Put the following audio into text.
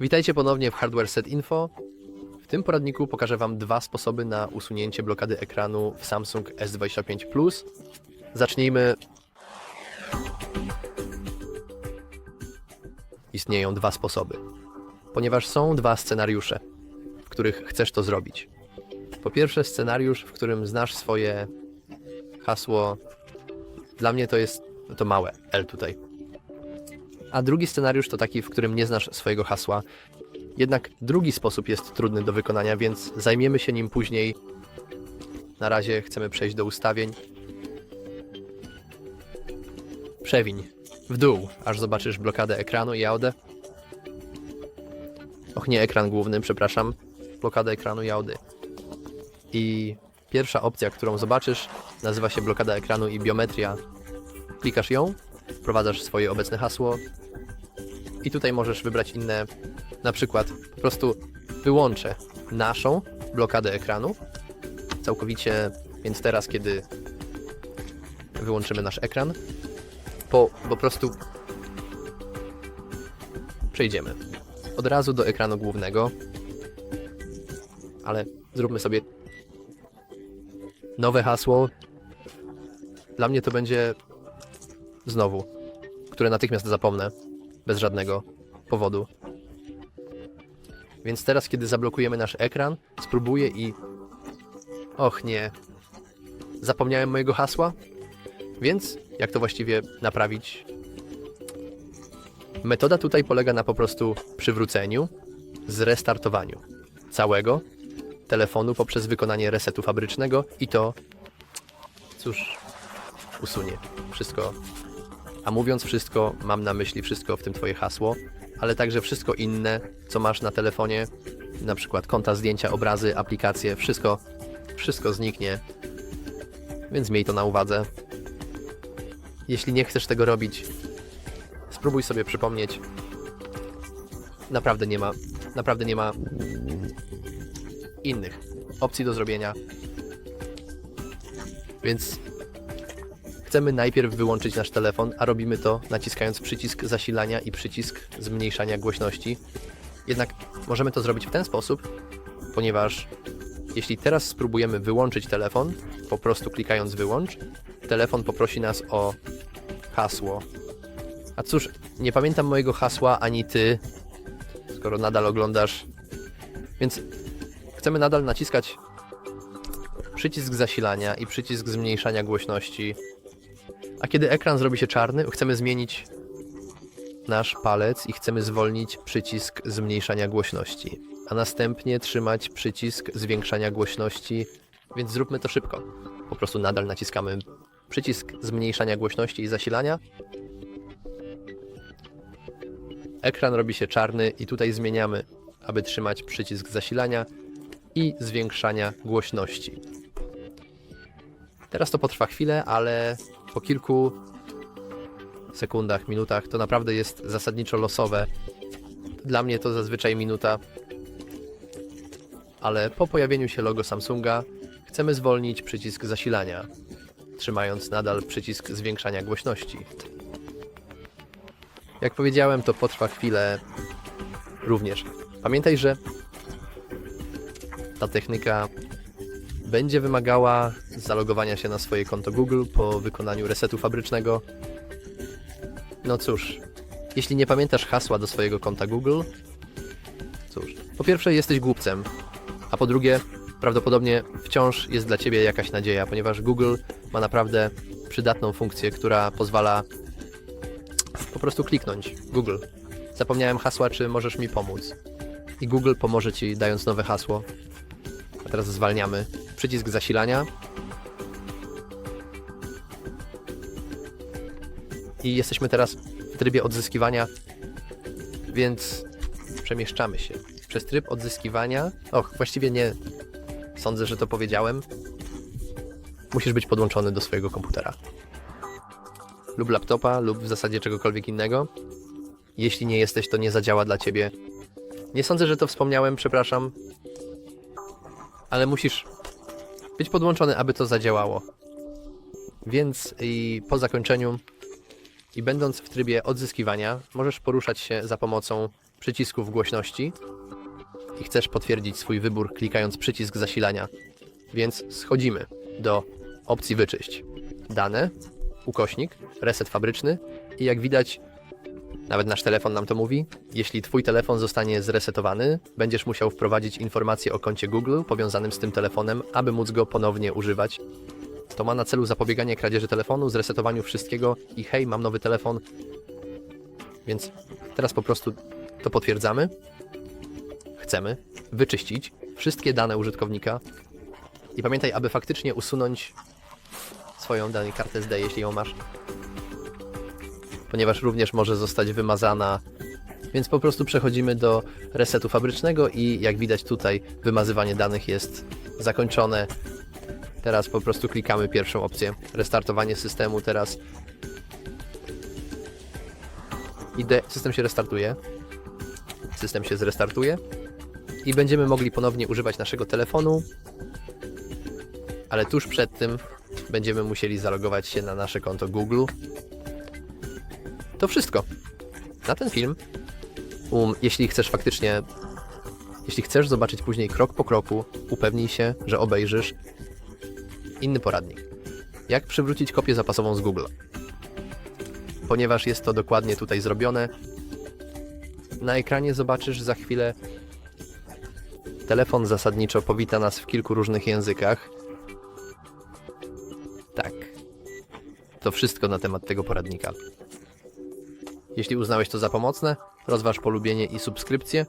Witajcie ponownie w Hardware Set Info. W tym poradniku pokażę Wam dwa sposoby na usunięcie blokady ekranu w Samsung S25 Plus. Zacznijmy. Istnieją dwa sposoby, ponieważ są dwa scenariusze, w których chcesz to zrobić. Po pierwsze, scenariusz, w którym znasz swoje hasło. Dla mnie to jest to małe L tutaj. A drugi scenariusz to taki, w którym nie znasz swojego hasła. Jednak drugi sposób jest trudny do wykonania, więc zajmiemy się nim później. Na razie chcemy przejść do ustawień. Przewiń w dół, aż zobaczysz blokadę ekranu i audę. Och, nie ekran główny, przepraszam. Blokada ekranu i audy. I pierwsza opcja, którą zobaczysz, nazywa się blokada ekranu i biometria. Klikasz ją, wprowadzasz swoje obecne hasło. I tutaj możesz wybrać inne, na przykład po prostu wyłączę naszą blokadę ekranu. Całkowicie, więc teraz kiedy wyłączymy nasz ekran, po, po prostu przejdziemy. Od razu do ekranu głównego, ale zróbmy sobie nowe hasło. Dla mnie to będzie znowu, które natychmiast zapomnę, bez żadnego powodu. Więc teraz, kiedy zablokujemy nasz ekran, spróbuję i. Och nie. Zapomniałem mojego hasła? Więc jak to właściwie naprawić? Metoda tutaj polega na po prostu przywróceniu, zrestartowaniu całego telefonu poprzez wykonanie resetu fabrycznego i to, cóż, usunie wszystko. A mówiąc wszystko, mam na myśli wszystko, w tym Twoje hasło, ale także wszystko inne, co masz na telefonie, na przykład konta, zdjęcia, obrazy, aplikacje, wszystko, wszystko zniknie. Więc miej to na uwadze. Jeśli nie chcesz tego robić, spróbuj sobie przypomnieć. Naprawdę nie ma, naprawdę nie ma innych opcji do zrobienia. Więc chcemy najpierw wyłączyć nasz telefon, a robimy to naciskając przycisk zasilania i przycisk zmniejszania głośności. Jednak możemy to zrobić w ten sposób, ponieważ jeśli teraz spróbujemy wyłączyć telefon, po prostu klikając wyłącz, telefon poprosi nas o hasło. A cóż, nie pamiętam mojego hasła ani ty, skoro nadal oglądasz. Więc chcemy nadal naciskać przycisk zasilania i przycisk zmniejszania głośności. A kiedy ekran zrobi się czarny, chcemy zmienić nasz palec i chcemy zwolnić przycisk zmniejszania głośności, a następnie trzymać przycisk zwiększania głośności, więc zróbmy to szybko. Po prostu nadal naciskamy przycisk zmniejszania głośności i zasilania. Ekran robi się czarny i tutaj zmieniamy, aby trzymać przycisk zasilania i zwiększania głośności. Teraz to potrwa chwilę, ale po kilku sekundach, minutach to naprawdę jest zasadniczo losowe. Dla mnie to zazwyczaj minuta, ale po pojawieniu się logo Samsunga chcemy zwolnić przycisk zasilania, trzymając nadal przycisk zwiększania głośności. Jak powiedziałem, to potrwa chwilę również. Pamiętaj, że ta technika będzie wymagała zalogowania się na swoje konto Google po wykonaniu resetu fabrycznego. No cóż, jeśli nie pamiętasz hasła do swojego konta Google, cóż, po pierwsze jesteś głupcem, a po drugie prawdopodobnie wciąż jest dla ciebie jakaś nadzieja, ponieważ Google ma naprawdę przydatną funkcję, która pozwala po prostu kliknąć Google. Zapomniałem hasła, czy możesz mi pomóc? I Google pomoże ci dając nowe hasło. A teraz zwalniamy przycisk zasilania. I jesteśmy teraz w trybie odzyskiwania, więc przemieszczamy się przez tryb odzyskiwania. Och, właściwie nie sądzę, że to powiedziałem. Musisz być podłączony do swojego komputera. Lub laptopa, lub w zasadzie czegokolwiek innego. Jeśli nie jesteś, to nie zadziała dla ciebie. Nie sądzę, że to wspomniałem, przepraszam. Ale musisz być podłączony, aby to zadziałało. Więc i po zakończeniu i będąc w trybie odzyskiwania, możesz poruszać się za pomocą przycisków głośności i chcesz potwierdzić swój wybór klikając przycisk zasilania. Więc schodzimy do opcji wyczyść. Dane, ukośnik, reset fabryczny i jak widać, nawet nasz telefon nam to mówi, jeśli twój telefon zostanie zresetowany, będziesz musiał wprowadzić informacje o koncie Google powiązanym z tym telefonem, aby móc go ponownie używać. To ma na celu zapobieganie kradzieży telefonu, zresetowaniu wszystkiego i hej, mam nowy telefon. Więc teraz po prostu to potwierdzamy. Chcemy wyczyścić wszystkie dane użytkownika i pamiętaj, aby faktycznie usunąć swoją daną kartę SD, jeśli ją masz, ponieważ również może zostać wymazana. Więc po prostu przechodzimy do resetu fabrycznego i jak widać tutaj wymazywanie danych jest zakończone. Teraz po prostu klikamy pierwszą opcję. Restartowanie systemu teraz. Idę, system się restartuje. System się zrestartuje i będziemy mogli ponownie używać naszego telefonu. Ale tuż przed tym będziemy musieli zalogować się na nasze konto Google. To wszystko. Na ten film. Um, jeśli chcesz faktycznie. Jeśli chcesz zobaczyć później krok po kroku, upewnij się, że obejrzysz inny poradnik. Jak przywrócić kopię zapasową z Google? Ponieważ jest to dokładnie tutaj zrobione, na ekranie zobaczysz za chwilę. Telefon zasadniczo powita nas w kilku różnych językach. Tak. To wszystko na temat tego poradnika. Jeśli uznałeś to za pomocne, rozważ polubienie i subskrypcję.